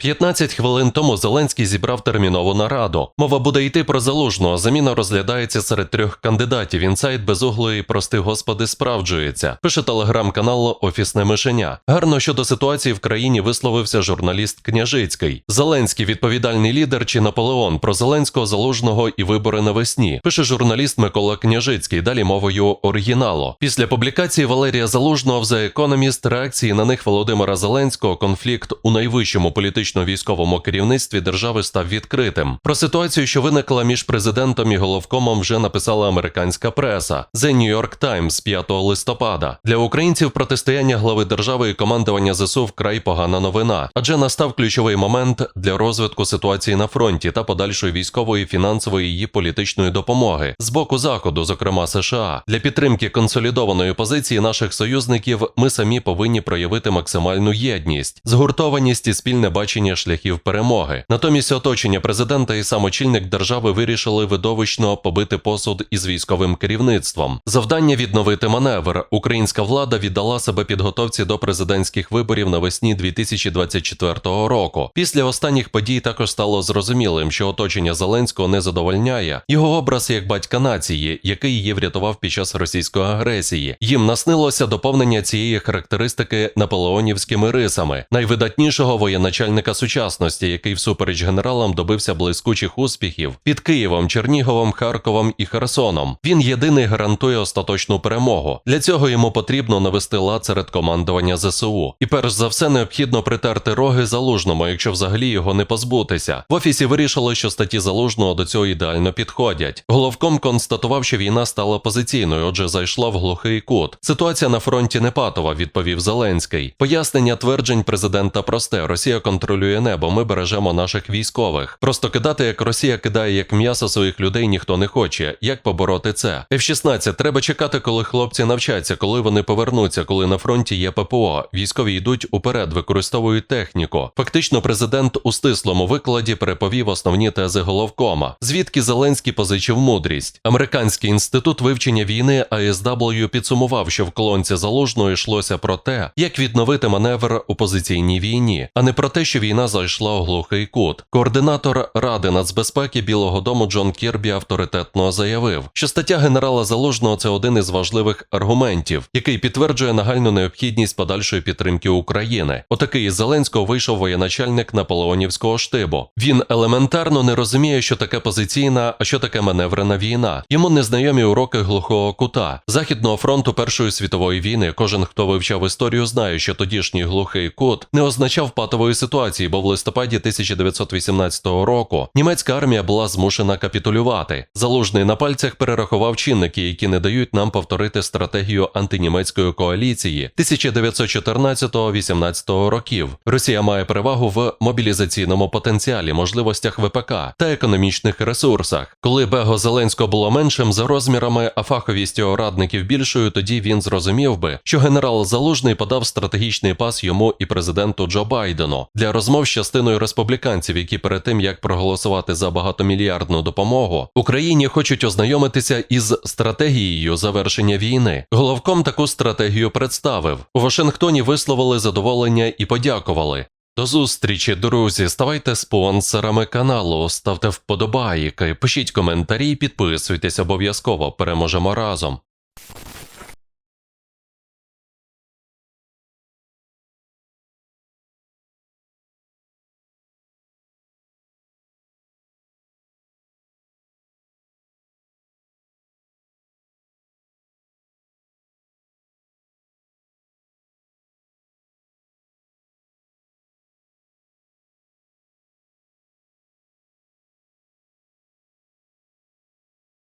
15 хвилин тому Зеленський зібрав термінову нараду. Мова буде йти про залужного. Заміна розглядається серед трьох кандидатів. Інсайт безуглої прости господи справджується. Пише телеграм-канал Офісне мишеня. Гарно щодо ситуації в країні висловився журналіст Княжицький. Зеленський відповідальний лідер чи Наполеон про Зеленського залужного і вибори навесні. Пише журналіст Микола Княжицький. Далі мовою оригіналу. Після публікації Валерія Залужного в The Economist реакції на них Володимира Зеленського конфлікт у найвищому політично-військовому керівництві держави став відкритим. Про ситуацію, що виникла між президентом і головкомом, вже написала американська преса The New York Times 5 листопада. Для українців протистояння глави держави і командування ЗСУ вкрай погана новина, адже настав ключовий момент для розвитку ситуації на фронті та подальшої військової, фінансової її політичної допомоги з боку заходу, зокрема США. Для підтримки консолідованої позиції наших союзників ми самі повинні проявити максимальну єдність, згуртованість і спільне бачення шляхів перемоги. Натомість оточення президента і сам очільник держави вирішили видовищно побити посуд із військовим керівництвом. Завдання відновити маневр. Українська влада віддала себе підготовці до президентських виборів навесні 2024 року. Після останніх подій також стало зрозумілим, що оточення Зеленського не задовольняє його образ як батька нації, який її врятував під час російської агресії. Їм наснилося доповнення цієї характеристики наполеонівськими рисами, найвидатнішого воєначальника сучасності, який всупереч генералам добився блискучих успіхів під Києвом, Черніговом, Харковом і Херсоном. Він єдиний гарантує остаточну перемогу. Для цього йому потрібно навести лад серед командування ЗСУ. І перш за все необхідно притерти роги залужному, якщо взагалі його не позбутися. В офісі вирішили, що статті залужного до цього ідеально підходять. Головком констатував, що війна стала позиційною, отже, зайшла в глухий кут. Ситуація на фронті не патова, відповів Зеленський. Пояснення тверджень президента просте: Росія контролює небо. Ми бережемо наших військових. Просто кидати, як Росія кидає як м'ясо своїх людей, ніхто не хоче. Як побороти це? F-16 треба чекати, коли хлопці навчаться, коли вони повернуться, коли на фронті є ППО. Військові йдуть уперед, використовують техніку. Фактично, президент у стислому викладі переповів основні тези головкома, звідки Зеленський позичив мудрість. Американський інститут вивчення війни ASW підсумував, що в колонці залужного йшлося про те, як відновити маневр у позиційній війні, а не про те, що війна зайшла у глухий кут. Координатор Ради нацбезпеки Білого Дому Джон Кірбі авторитетно заявив, що стаття генерала Залужного це один із важливих аргументів, який підтверджує нагальну необхідність подальшої підтримки України. Отакий із Зеленського вийшов воєначальник наполеонівського штибу. Він елементарно не розуміє, що таке позиційна, а що таке маневрена війна. Йому незнайомі уроки глухого кута західного фронту Першої світової війни. Кожен, хто вивчав історію, знає, що тодішній глухий кут не означав патової ситуації, бо в листопаді 1918 року німецька армія була змушена капітулювати. Залужний на пальцях перерахував чинники, які не дають нам повторити стратегію антинімецької коаліції 1914-18 років. Росія має перевагу в мобілізаційному потенціалі, можливостях ВПК та економічних ресурсах. Коли Бего Зеленського було меншим за розмірами, а фаховість радників більшою, тоді він зрозумів би, що генерал Залужний подав стратегічний пас йому і президенту Джо Байдену для розмов з частиною республіканців, які перед тим як проголосувати за багатомільярдну допомогу, Україні хочуть ознайомитися із стратегією завершення війни. Головком таку стратегію представив у Вашингтоні. Висловили задоволення і подякували. До зустрічі, друзі. Ставайте спонсорами каналу, ставте вподобайки, пишіть коментарі, підписуйтесь обов'язково. Переможемо разом.